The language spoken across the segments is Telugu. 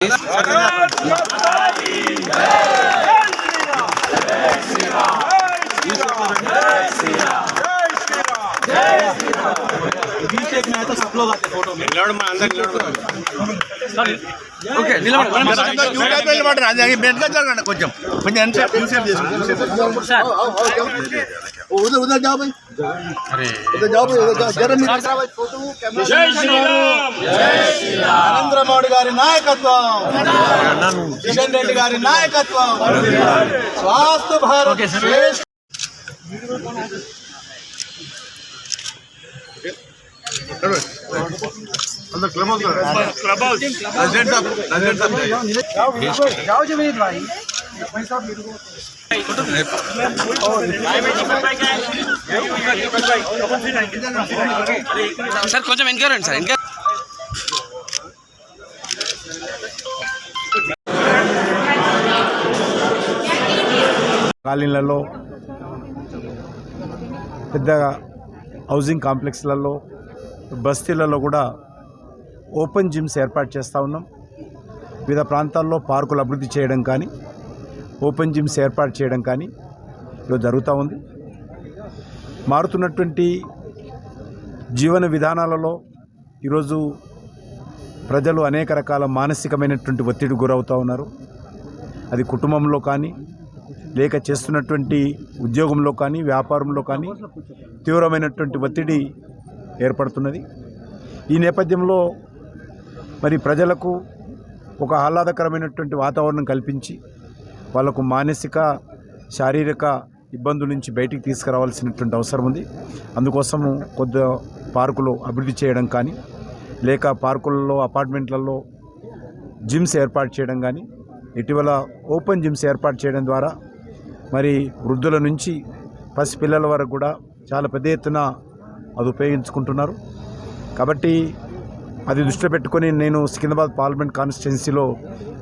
Gracias. కొంచెం కొంచెం ఎంతసేపు ఎంతసేపు చేసుకోండి उधर उधर जाओ भाई उधर जाओ भाई उधर जाओ जरा निकल జై శ్రీరామ్ నరేంద్ర మోడీ గారి నాయకత్వం కిషన్ రెడ్డి గారి నాయకత్వం స్వాస్థ్య భారత్ శ్రేష్ఠ अंदर club house club house president साहब प्रेसिडेंट साहब जाओ जमीन भाई సార్ కొంచెం వెనక రండి సార్ వెనక కాలనీలలో పెద్ద హౌసింగ్ కాంప్లెక్స్లలో బస్తీలలో కూడా ఓపెన్ జిమ్స్ ఏర్పాటు చేస్తూ ఉన్నాం. వివిధ ప్రాంతాల్లో పార్కులు అభివృద్ధి చేయడం కానీ ఓపెన్ జిమ్స్ ఏర్పాటు చేయడం కానీ ఇలా జరుగుతూ ఉంది. మారుతున్నటువంటి జీవన విధానాలలో ఈరోజు ప్రజలు అనేక రకాల మానసికమైనటువంటి ఒత్తిడి గురవుతూ ఉన్నారు. అది కుటుంబంలో కానీ లేక చేస్తున్నటువంటి ఉద్యోగంలో కానీ వ్యాపారంలో కానీ తీవ్రమైనటువంటి ఒత్తిడి ఏర్పడుతున్నది. ఈ నేపథ్యంలో మరి ప్రజలకు ఒక ఆహ్లాదకరమైనటువంటి వాతావరణం కల్పించి వాళ్ళకు మానసిక శారీరక ఇబ్బందుల నుంచి బయటికి తీసుకురావాల్సినటువంటి అవసరం ఉంది. అందుకోసము కొద్ది పార్కులు అభివృద్ధి చేయడం కానీ లేక పార్కులలో అపార్ట్మెంట్లలో జిమ్స్ ఏర్పాటు చేయడం కానీ ఇటీవల ఓపెన్ జిమ్స్ ఏర్పాటు చేయడం ద్వారా మరి వృద్ధుల నుంచి పసిపిల్లల వరకు కూడా చాలా పెద్ద ఎత్తున అది ఉపయోగించుకుంటున్నారు. కాబట్టి అది దృష్టిలో పెట్టుకొని నేను సికింద్రాబాద్ పార్లమెంట్ కాన్స్టిట్యున్సీలో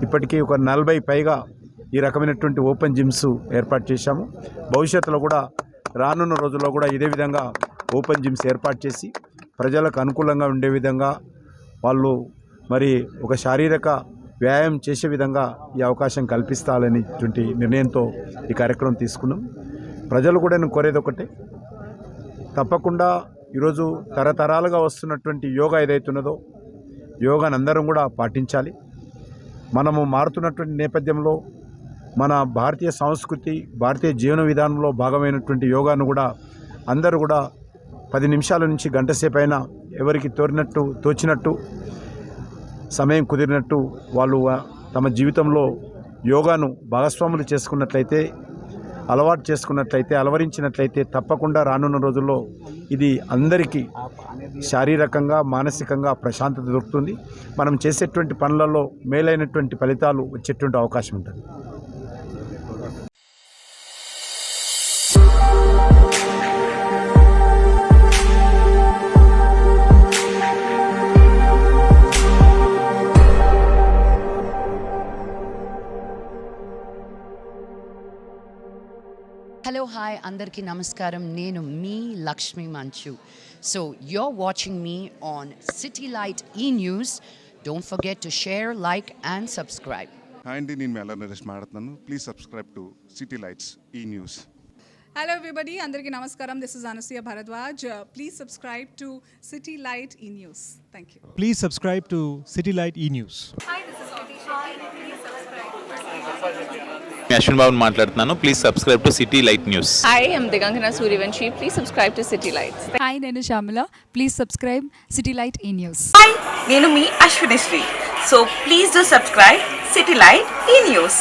ఇప్పటికీ ఒక నలభై పైగా ఈ రకమైనటువంటి ఓపెన్ జిమ్స్ ఏర్పాటు చేశాము. భవిష్యత్తులో కూడా రానున్న రోజుల్లో కూడా ఇదే విధంగా ఓపెన్ జిమ్స్ ఏర్పాటు చేసి ప్రజలకు అనుకూలంగా ఉండే విధంగా వాళ్ళు మరి ఒక శారీరక వ్యాయామం చేసే విధంగా ఈ అవకాశం కల్పిస్తాలనేటువంటి నిర్ణయంతో ఈ కార్యక్రమం తీసుకున్నాం. ప్రజలు కూడా నేను కోరేది ఒకటే తప్పకుండా ఈరోజు తరతరాలుగా వస్తున్నటువంటి యోగా ఏదైతున్నదో యోగాని అందరం కూడా పాటించాలి. మనము మారుతున్నటువంటి నేపథ్యంలో మన భారతీయ సంస్కృతి భారతీయ జీవన విధానంలో భాగమైనటువంటి యోగాను కూడా అందరూ కూడా పది నిమిషాల నుంచి గంట సేపైనా ఎవరికి తోరినట్టు తోచినట్టు సమయం కుదిరినట్టు వాళ్ళు తమ జీవితంలో యోగాను భాగస్వాములు చేసుకున్నట్లయితే అలవాటు చేసుకున్నట్లయితే అలవరించినట్లయితే తప్పకుండా రానున్న రోజుల్లో ఇది అందరికీ శారీరకంగా మానసికంగా ప్రశాంతత దొరుకుతుంది. మనం చేసేటువంటి పనులలో మేలైనటువంటి ఫలితాలు వచ్చేటువంటి అవకాశం ఉంటుంది. హలో హాయ్ అందరికీ నమస్కారం. నేను మీ Lakshmi Manchu. So you're watching me on City Light E News don't forget to share like and subscribe hi అండి నేను మెల్ల నరేష్ మాట్లాడుతున్నాను. Please subscribe to City Lights E News hello everybody అందరికీ నమస్కారం. This is Anasuya Bharadwaj please subscribe to City Light E News thank you Please subscribe to City Light E News. Ashwin Babu మాట్లాడుతున్నాను. Please subscribe to City Light News Hi, I'm Digangana Suryavanshi. Please subscribe to City Lights. Hi నేను Shyamala please subscribe City Light E News hi నేను మీ Ashwini Sri. So please do subscribe City Light E News